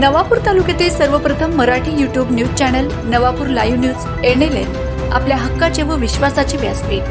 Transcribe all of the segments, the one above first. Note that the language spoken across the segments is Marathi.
नवापूर तालुक्यातील सर्वप्रथम Marathi YouTube news channel Navapur live news NLN आपल्या हक्काचे व विश्वासाचे व्यासपीठ.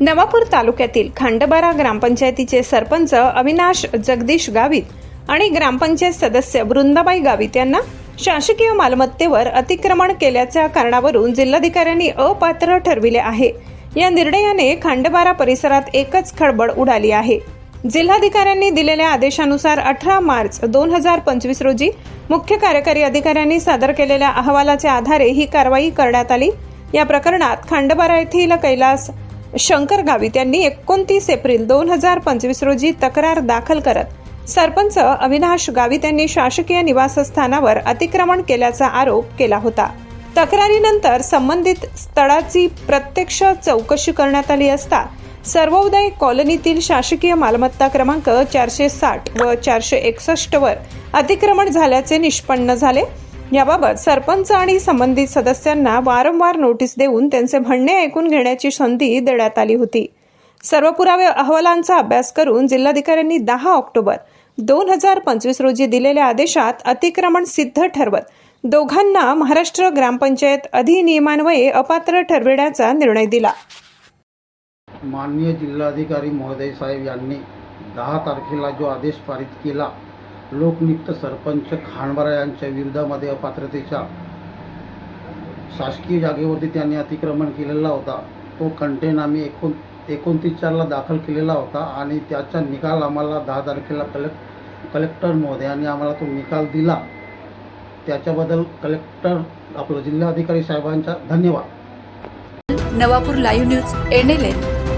नवापूर तालुक्यातील खांडबारा ग्रामपंचायतीचे सरपंच अविनाश जगदीश गावित आणि ग्रामपंचायत सदस्य वृंदाबाई गावित यांना शासकीय मालमत्तेवर अतिक्रमण केल्याच्या कारणावरून जिल्हाधिकाऱ्यांनी अपात्र ठरविले आहे. या निर्णयाने खांडबारा परिसरात एकच खळबळ उडाली आहे. जिल्हाधिकाऱ्यांनी दिलेल्या आदेशानुसार अठरा मार्च दोन हजार पंचवीस रोजी मुख्य कार्यकारी अधिकाऱ्यांनी सादर केलेल्या अहवालाच्या आधारे ही कारवाई करण्यात आली. या प्रकरणात खांडबारा येथील कैलास शंकर गावित यांनी एकोणतीस एप्रिल दोन हजार पंचवीस रोजी तक्रार दाखल करत सरपंच अविनाश गावित यांनी शासकीय निवासस्थानावर अतिक्रमण केल्याचा आरोप केला होता. तक्रारीनंतर संबंधित स्थळाची प्रत्यक्ष चौकशी करण्यात आली असता सर्वोदय कॉलनीतील शासकीय मालमत्ता क्रमांक चारशे साठ व चारशे एकसष्ट वर अतिक्रमण झाल्याचे निष्पन्न झाले. याबाबत सरपंच आणि संबंधित सदस्यांना वारंवार नोटीस देऊन त्यांचे म्हणणे ऐकून घेण्याची संधी देण्यात आली होती. सर्व पुरावे अहवालांचा अभ्यास करून जिल्हाधिकाऱ्यांनी दहा ऑक्टोबर दोन हजार पंचवीस रोजी दिलेल्या आदेशात अतिक्रमण सिद्ध ठरवत दोघांना महाराष्ट्र ग्रामपंचायत अधिनियमान्वये अपात्र ठरविण्याचा निर्णय दिला. माननीय जिल्हाधिकारी महोदय साहेब यांनी दहा तारखेला जो आदेश पारित केला लोकनियुक्त सरपंच खांडबारा यांच्या विरोधामध्ये अपात्रतेच्या शासकीय जागेवरती त्यांनी अतिक्रमण केलेला होता. तो कंटेन आम्ही एकोण एकोणतीस चारला दाखल केलेला होता आणि त्याचा निकाल आम्हाला दहा तारखेला कलेक्ट कलेक्टर महोदयांनी आम्हाला तो निकाल दिला. त्याच्याबद्दल कलेक्टर आपलं जिल्हाधिकारी साहेबांचा धन्यवाद. Navapur live news एनएलएन